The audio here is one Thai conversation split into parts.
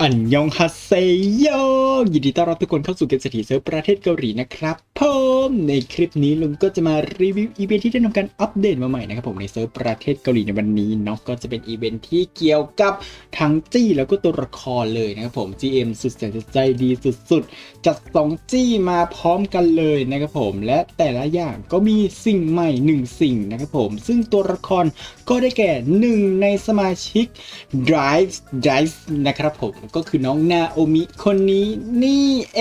อันยองฮัสเซโยยินดีต้อนรับทุกคนเข้าสู่เกมเศรษฐีเซิร์ฟประเทศเกาหลีนะครับ ผมในคลิปนี้ลุงก็จะมารีวิวอีเวนท์ที่ได้ทำการอัปเดตมาใหม่นะครับผมในเซิร์ฟประเทศเกาหลีในวันนี้เนาะก็จะเป็นอีเวนท์ที่เกี่ยวกับทั้งจี้แล้วก็ตัวละครเลยนะครับผม GM สุดแสนใจดีสุดๆ จัดสองจี้มาพร้อมกันเลยนะครับผม และแต่ละอย่างก็มีสิ่งใหม่หนึ่งสิ่งนะครับผม ซึ่งตัวละครก็ได้แก่หนึ่งในสมาชิก Drive Drive นะครับผมก็คือน้องนาโอมิคนนี้นี่เอ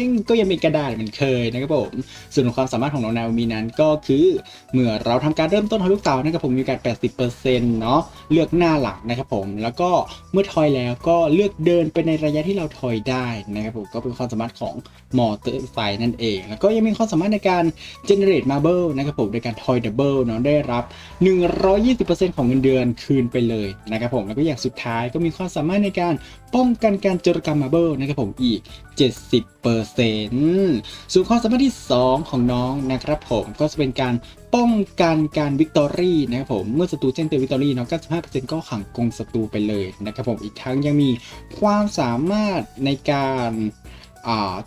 งก็ยังเป็นกระดาษเหมือนเคยนะครับผมส่วนความสามารถของน้องนามินั้นก็คือเมื่อเราทำการเริ่มต้นทอยลูกเต๋านะครับผมมีกาส80%เนาะเลือกหน้าหลักนะครับผมแล้วก็เมื่อทอยแล้วก็เลือกเดินไปในระยะที่เราทอยได้นะครับผมก็เป็นความสามารถของมอเตอร์ไซค์นั่นเอง แล้วก็ยังมีความสามารถในการ generate marble นะครับผมโดยการทอยดับเบิลเนาะได้รับ 120%ของเงินเดือนคืนไปเลยนะครับผมแล้วก็อย่างสุดท้ายก็มีความสามารถในการ ป้องกันการโจรกรรมมาเบิลนะครับผมอีก 70%ส่วนความสามารถที่ 2 ของน้องนะครับผมก็จะเป็นการป้องกันการวิกตอรี่นะครับผมเมื่อศัตรูแจ้งเตือนวิกตอรี่เนาะ95%ก็ขังกงศัตรูไปเลยนะครับผมอีกทั้งยังมีความสามารถในการ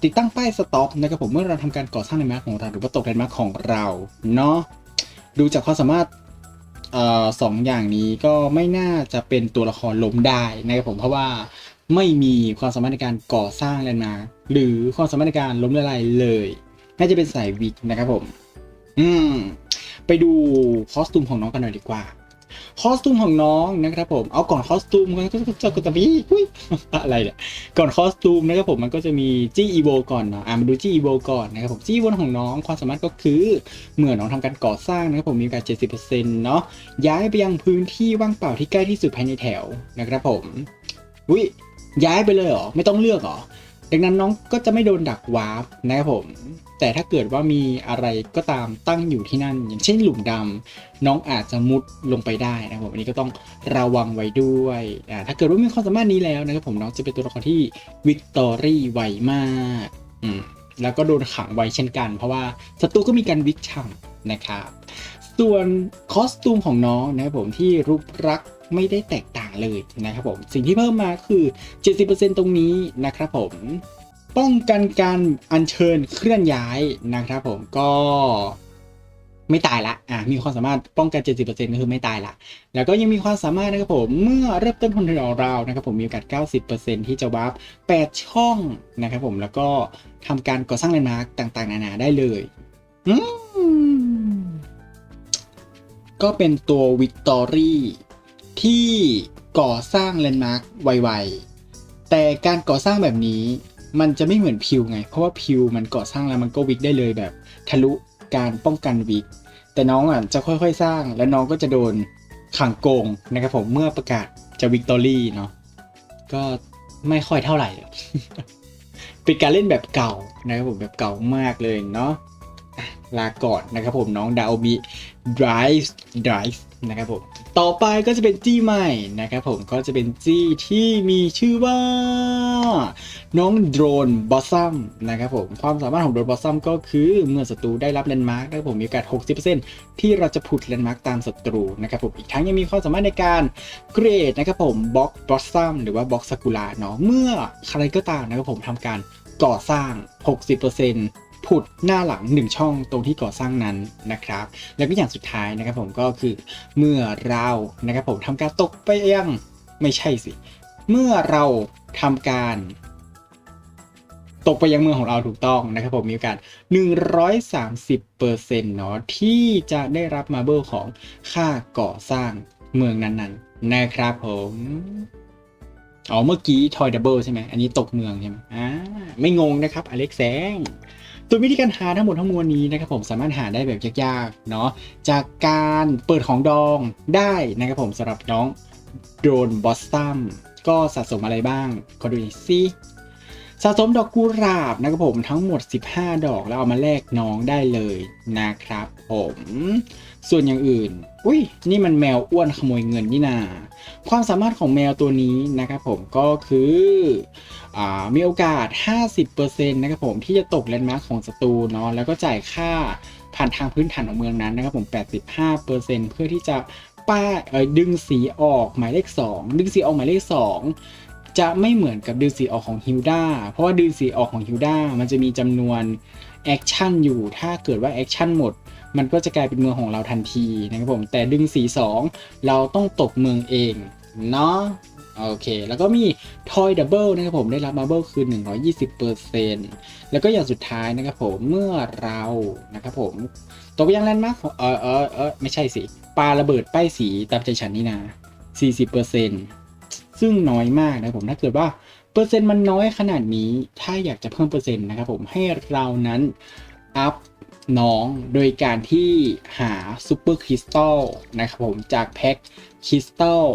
ติดตั้งป้ายสต็อปนะครับผมเมื่อเราทำการก่อสร้างในแมปของเราหรือว่าตกในแมปของเราเนาะดูจากความสามารถอสองอย่างนี้ก็ไม่น่าจะเป็นตัวละครล้มได้นะครับผมเพราะว่า ไม่มีความสามารถในการก่อสร้างแลนด์มาร์คหรือความสามารถในการล้มละลายเลย น่าจะเป็นสายวิกนะครับผม อืม ไปดูคอสตูมของน้องกันหน่อยดีกว่า คอสตูมของน้องนะครับผม เอาก่อนคอสตูมก็จะจะกตะบีอุ้ยอะไรเนี่ยก่อนคอสตูมนะครับผมมันก็จะมีจี้อีโวก่อนเนาะอะมาดูจี้อีโวก่อนนะครับผมจี้อีโวของน้องความสามารถก็คือเมื่อน้องทำการก่อสร้างนะครับผมมีโอกาส70%เนาะย้ายไปยังพื้นที่ว่างเปล่าที่ใกล้ที่สุดภายในแถวนะครับผมอุ้ย ย้ายไปเลยเหรอ ไม่ต้องเลือกเหรอ ดังนั้นน้องก็จะไม่โดนดักวาร์ปนะครับผม แต่ถ้าเกิดว่ามีอะไรก็ตามตั้งอยู่ที่นั่น อย่างเช่นหลุมดำน้องอาจจะมุดลงไปได้นะครับผมอันนี้ก็ต้องระวังไว้ด้วยอ่าถ้าเกิดว่ามีความสามารถนี้แล้วนะครับผมน้องจะเป็นตัวละครที่วิกตอรี่ไวมากอืมแล้วก็โดนขังไวเช่นกัน เพราะว่าศัตรูก็มีการวิกช่ำนะครับส่วนคอสตูมของน้องนะครับผมที่รูปรักษ ไม่ได้แตกต่างเลยนะครับผม สิ่งที่เพิ่มมาคือ 70%ตรงนี้นะครับผม ป้องกันการอัญเชิญเคลื่อนย้ายนะครับผมก็ไม่ตายละ อะมีความสามารถป้องกัน 70%ก็คือไม่ตายละ แล้วก็ยังมีความสามารถนะครับผม เมื่อเริ่มต้นคนเดียวเรานะครับผมมีโอกาส 90%ที่จะวาร์ป8 ช่องนะครับผม แล้วก็ทำการก่อสร้างแลนด์มาร์กต่างๆ นานาได้เลย ก็เป็นตัววิกตอรี่ ที่ก่อสร้างแลนด์มาร์คไวๆแต่การก่อสร้างแบบนี้มันจะไม่เหมือนพิวไง เพราะว่าพิวมันก่อสร้างแล้วมันก็วิกได้เลยแบบ ทะลุการป้องกันวิก แต่น้องอะจะค่อยๆสร้าง แล้วน้องก็จะโดนขังโกงนะครับผมเมื่อประกาศจะวิกตอรี่เนาะก็ไม่ค่อยเท่าไหร่เป็นการเล่นแบบเก่านะครับผมแบบเก่ามากเลยเนาะ ลาก่อนนะครับผมน้องดาโอมิ Drive Drive นะครับผมต่อไปก็จะเป็นจี้ใหม่นะครับผมก็จะเป็นจี้ที่มีชื่อว่า น้องโดรนบอสซัมนะครับผมความสามารถของโดรนบอสซัมก็คือเมื่อศัตรูได้รับแลนด์มาร์กนะครับผมมีโอกาส 60%ที่เราจะผุดแลนด์มาร์กตามศัตรูนะครับผมอีกทั้งยังมีความสามารถในการเกรดนะครับผมบล็อกบอสซัมหรือว่าบล็อกซากุระเนาะเมื่อใครก็ตามนะครับผมทำการก่อสร้าง 60% ผุดหน้าหลัง 1 ช่องตรงที่ก่อสร้างนั้นนะครับ แล้วก็อย่างสุดท้ายนะครับผมก็คือเมื่อเรานะครับผมทำการตกไปยังไม่ใช่สิ เมื่อเราทำการตกไปยังเมืองของเราถูกต้องนะครับผมมีโอกาส 130%เนาะที่จะได้รับมาเบิลของค่าก่อสร้างเมืองนั้นๆ นะครับผม อ๋อเมื่อกี้ทอยดับเบิลใช่ไหมอันนี้ตกเมืองใช่ไหมอ่าไม่งงนะครับอเล็กแซงตัววิธีการหาทั้งหมดทั้งมวลนี้นะครับผมสามารถหาได้แบบยากๆเนาะจากการเปิดของดองได้นะครับผมสำหรับน้องโดนบอสตัมก็สะสมอะไรบ้างขอดูหน่อย สะสมดอกกุหลาบนะครับผมทั้งหมด 15 ดอกแล้วเอามาแลกน้องได้เลยนะครับผม ส่วนอย่างอื่น อุ้ยนี่มันแมวอ้วนขโมยเงินนี่นา ความสามารถของแมวตัวนี้นะครับผมก็คืออมีโอกาส 50%นะครับผมที่จะตกแลนด์มาร์คของศัตรูเนาะแล้วก็จ่ายค่าผ่านทางพื้นฐานของเมืองนั้นนะครับผม 85%เพื่อที่จะป้าดึงสีออกหมายเลข 2 ดึงสีออกหมายเลข 2 จะไม่เหมือนกับดืนสีออกของฮิลดาเพราะว่าดืนสีออกของฮิลดามันจะมีจำนวนแอคชั่นอยู่ถ้าเกิดว่าแอคชั่นหมด มันก็จะกลายเป็นเมืองของเราทันทีนะครับผมแต่ดึงสี2เราต้องตกเมืองเองเนาะโอเค แล้วก็มีทอยดับเบิลนะครับผมได้รับมาเบิลคือ 120%แล้วก็อย่างสุดท้ายนะครับผมเมื่อเรานะครับผมตกไปยังแลนด์มาร์คเออเออเออไม่ใช่สิปาระเบิดป้ายสีตามใจฉันนี่นะ40% ซึ่งน้อยมากนะครับผมถ้าเกิดว่าเปอร์เซ็นต์มันน้อยขนาดนี้ ถ้าอยากจะเพิ่มเปอร์เซ็นต์นะครับผมให้เรานั้นอัพน้องโดยการที่หาซูเปอร์คริสตัลนะครับผมจากแพ็คคริสตัล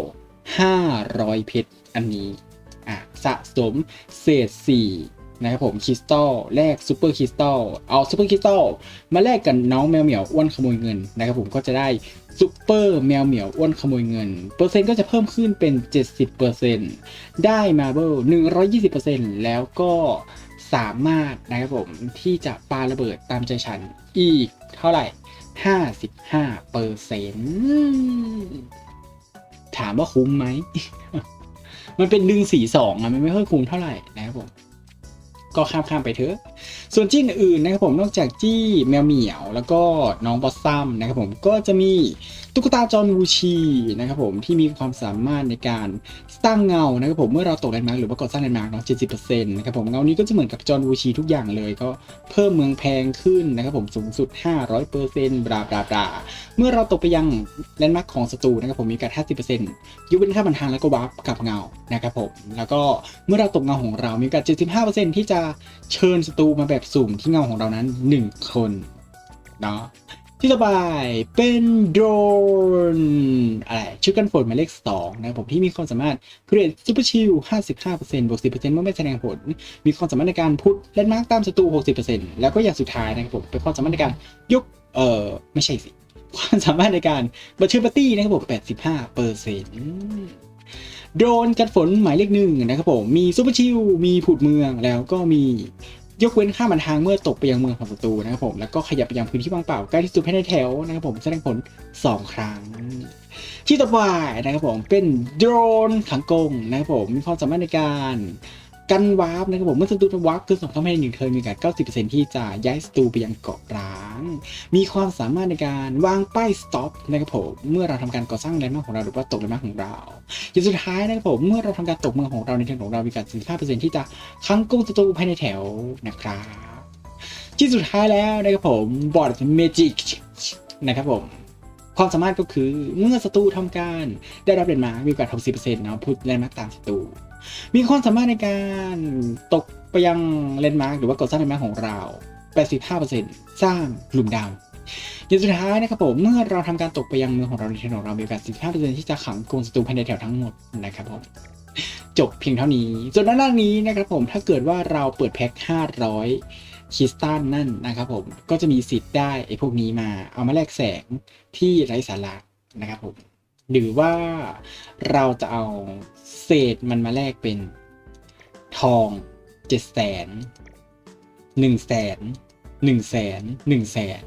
500 เพชรอันนี้อะสะสมเศษ4 นะครับผมคริสตัลแลกซูเปอร์คริสตัลเอาซูเปอร์คริสตัลมาแลกกันน้องแมวเหมียวอ้วนขโมยเงินนะครับผมก็จะได้ซูเปอร์แมวเหมียวอ้วนขโมยเงิน เปอร์เซ็นต์ก็จะเพิ่มขึ้นเป็น 70%ได้มาเบิล120%แล้วก็สามารถนะครับผมที่จะปาระเบิดตามใจฉันอีกเท่าไหร่ 55เปอร์เซ็นต์ถามว่าคุ้มไหม มันเป็นดึงสีสองอะมันไม่ค่อยคุ้มเท่าไหร่นะครับผม ก็ข้ามข้ามๆไปเถอะ ส่วนจี้อื่นนะครับผมนอกจากจี้แมวเหมียว แล้วก็น้องบอสซัมนะครับผมก็จะมี ตุ๊กตาจอนวูชีนะครับผมที่มีความสามารถในการสร้างเงานะครับผมเมื่อเราตกแลนด์มาร์กหรือว่าก่อสร้างแลนด์มาร์กเนาะ70%นะครับผมเงานี้ก็จะเหมือนกับจอนวูชีทุกอย่างเลยก็เพิ่มเมืองแพงขึ้นนะครับผมสูงสุด500%บลาบลาบลาเมื่อเราตกไปยังแลนด์มาร์กของศัตรูนะครับผมมีการ50%ยกเว้นค่าบันทางแล้วก็วาร์ปกับเงานะครับผมแล้วก็เมื่อเราตกเงาของเรามีการ75%ที่จะเชิญศัตรูมาแบบสุ่มที่เงาของเรานั้น1คนเนาะ ที่ต่อไปเป็นโดรนอะไรชุดกันฝนหมายเลข2นะครับผมที่มีความสามารถเกรดซูเปอร์ชิล55%บวก10%เมื่อไม่แสดงผล มีความสามารถในการพุทแลนด์มาร์กตามศัตรู60%แล้วก็อย่างสุดท้ายนะครับผมเป็นความสามารถในการยกเออไม่ใช่สิ ความสามารถในการบันทึกปาร์ตี้นะครับผม85เปอร์เซ็นต์โดรนกันฝนหมายเลขหนึ่งนะครับผม มีซูเปอร์ชิล มีผุดเมืองแล้วก็มี ยกเว้นข้ามันทางเมื่อตกไปยังเมืองของศัตรูนะครับผมแล้วก็ขยับไปยังพื้นที่ว่างเปล่าใกล้ที่สุดภายในแถวนะครับผมแสดงผล 2 ครั้ง ที่ต่อไปนะครับผมเป็นโดรนขังกงนะครับผมมีความสามารถในการ กันวาร์ปนะครับผมเมื่อศัตรูวาร์ปคือส่งเข้ามาในหนึ่งเทิร์นมีโอกาส 90%ที่จะย้ายศัตรูไปยังเกาะร้าง มีความสามารถในการวางป้ายสต็อปนะครับผมเมื่อเราทำการก่อสร้างแลนด์มาร์ของเราหรือว่าตกแลนด์มาร์ของเราอย่างสุดท้ายนะครับผมเมื่อเราทำการตกเมืองของเราในเทิร์นของเรามีการ15%ที่จะค้างกงศัตรูภายในแถวนะครับที่สุดท้ายแล้วนะครับผมบอร์ดเมจิกนะครับผมความสามารถก็คือเมื่อศัตรูทำการได้รับแลนด์มาร์คมีโอกาส 60%นะพุทแลนด์มาร์คตามศัตรู มีความสามารถในการตกไปยังเลนด์มาร์กหรือว่าก่อสร้างเลนด์มาร์กของเรา 85%สร้างหลุมดาวอย่างสุดท้ายนะครับผม เมื่อเราทำการตกไปยังเมืองของเราในเทนของเรา มีโอกาส 15%ที่จะขังกงศัตรูภายในแถวทั้งหมดนะครับผม จบเพียงเท่านี้ ส่วนด้านล่างนี้นะครับผม ถ้าเกิดว่าเราเปิดแพ็ค 500คริสตัลนั่นนะครับผม ก็จะมีสิทธิ์ได้ไอ้พวกนี้มา เอามาแลกแสงที่ไร้สาระนะครับผม หรือว่าเราจะเอาเศษมันมาแลกเป็นทองเจ็ดแสนหนึ่งแสนหนึ่งแสนหนึ่งแสน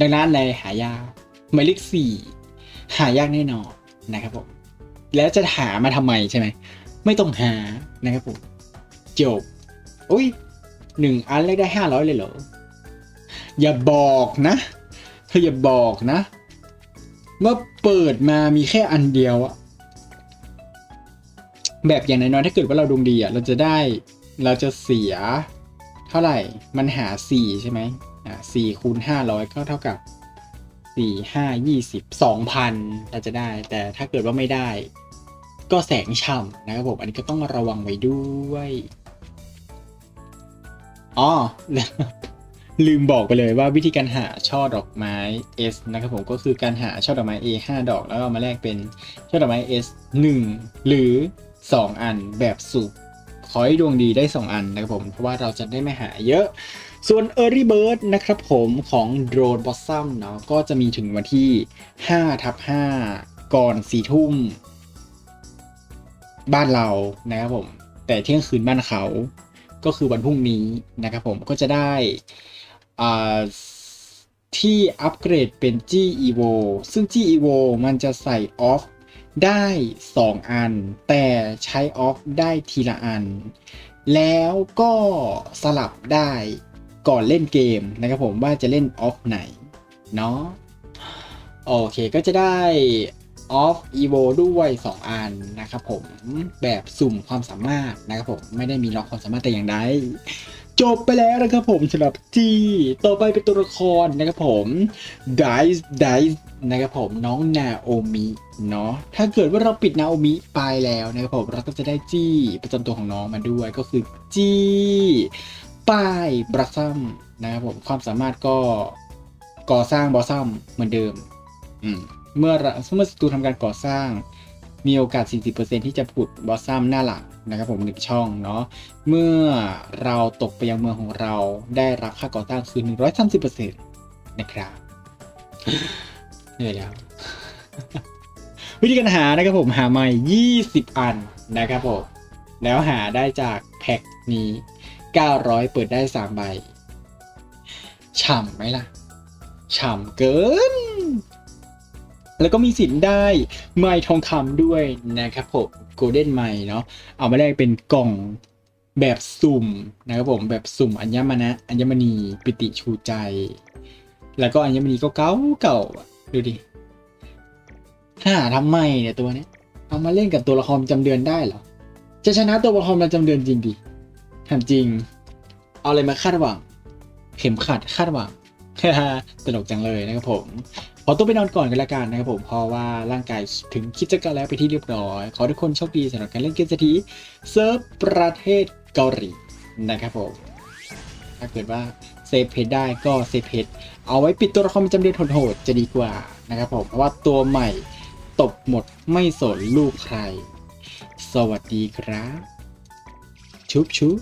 ดังนั้นเลยหายากหมายเลขสี่หายากแน่นอนนะครับผมแล้วจะหามาทำไมใช่ไหมไม่ต้องหานะครับผมจบอุ้ยหนึ่งอันแลกได้ห้าร้อยเลยเหรออย่าบอกนะเธออย่าบอกนะ ว่าเปิดมามีแค่อันเดียวอะแบบอย่างน้อยๆถ้าเกิดว่าเราดวงดีอะเราจะได้เราจะเสียเท่าไหร่ มันหาสี่ใช่ไหมอ่าสี่คูณห้าร้อยก็เท่ากับสี่ห้ายี่สิบสองพันเราจะได้ แต่ถ้าเกิดว่าไม่ได้ ก็แสงช่ำนะครับผม อันนี้ก็ต้องระวังไว้ด้วย อ๋อ ลืมบอกไปเลยว่าวิธีการหาช่อดอกไม้ S นะครับผมก็คือการหาช่อดอกไม้ A 5 ดอก แล้วเอามาแลกเป็นช่อดอกไม้ S 1 หรือ 2 อันแบบสุกขอให้ดวงดีได้ 2 อันนะครับผมเพราะว่าเราจะได้ไม่หาเยอะ ส่วน Early Bird นะครับผมของ Drone Blossom เนาะก็จะมีถึงวันที่5ทับ5ก่อน4ทุ่ม บ้านเรานะครับผม แต่เที่ยงคืนบ้านเขาก็คือวันพรุ่งนี้นะครับผมก็จะได้ ที่อัปเกรดเป็น G Evo ซึ่ง G Evo มันจะใส่ออฟได้ 2 อัน แต่ใช้ออฟได้ทีละอัน แล้วก็สลับได้ก่อนเล่นเกมนะครับผมว่าจะเล่นออฟไหน เนาะโอเคก็จะได้ออฟอีโวด้วย 2 อันนะครับผมแบบสุ่มความสามารถนะครับผม ไม่ได้มีล็อกความสามารถแต่อย่างใด จบไปแล้วนะครับผมสำหรับจีต่อไปเป็นตัวละครนะครับผม Dice Dice นะครับผมน้องนาโอมิเนาะถ้าเกิดว่าเราปิดนาโอมิไปแล้วนะครับผมเราก็จะได้จี้ประจำตัวของน้องมาด้วยก็คือจี้ป้ายบรัซัมนะครับผมความสามารถก็ก่อสร้างบอซัมเหมือนเดิมอืมเมื่อเราเมื่อศัตรูทำการก่อสร้าง มีโอกาส 40%ที่จะผุดบอสซัมหน้าหลังนะครับผมหนึ่งช่องเนาะ เมื่อเราตกไปยังเมืองของเราได้รับค่าก่อสร้างคือ 130%นะครับเหนื่อยแล้ว วิธีการหานะครับผมหาใหม่ 20 อันนะครับผม แล้วหาได้จากแพ็คนี้ 900 เปิดได้ 3 ใบ ฉ่ำไหมล่ะ ฉ่ำเกิน แล้วก็มีสิทธิ์ได้ไม้ทองคำด้วยนะครับผมโกลเด้นไม้เนาะเอามาแลกเป็นกล่องแบบสุ่มนะครับผมแบบสุ่มอัญมณะอัญมณีปิติชูใจ แล้วก็อัญมณีก็เก่าเก่าดูดิหาทำไมเนี่ยตัวนี้เอามาเล่นกับตัวละครจำเดือนได้เหรอจะชนะตัวละครประจำเดือนจริงดิถามจริง เอาอะไรมาคาดหวัง เข็มขัดคาดหวังตลกจังเลยนะครับผม อตัวไปนอนก่อนกันละกันนะครับผมเพราะว่าร่างกายถึงคิดจะกันแล้วไปที่เรียบร้อย ขอทุกคนโชคดีสำหรับการเล่นเกมสถีเซิร์ฟประเทศเกาหลีนะครับผมถ้าเกิดว่าเซฟเพจได้ก็เซฟเพจเอาไว้ปิดตัวละครประจำเดือนโหดๆจะดีกว่านะครับผมเพราะว่าตัวใหม่ตบหมดไม่สนลูกใคร สวัสดีครับ ชุบชุบ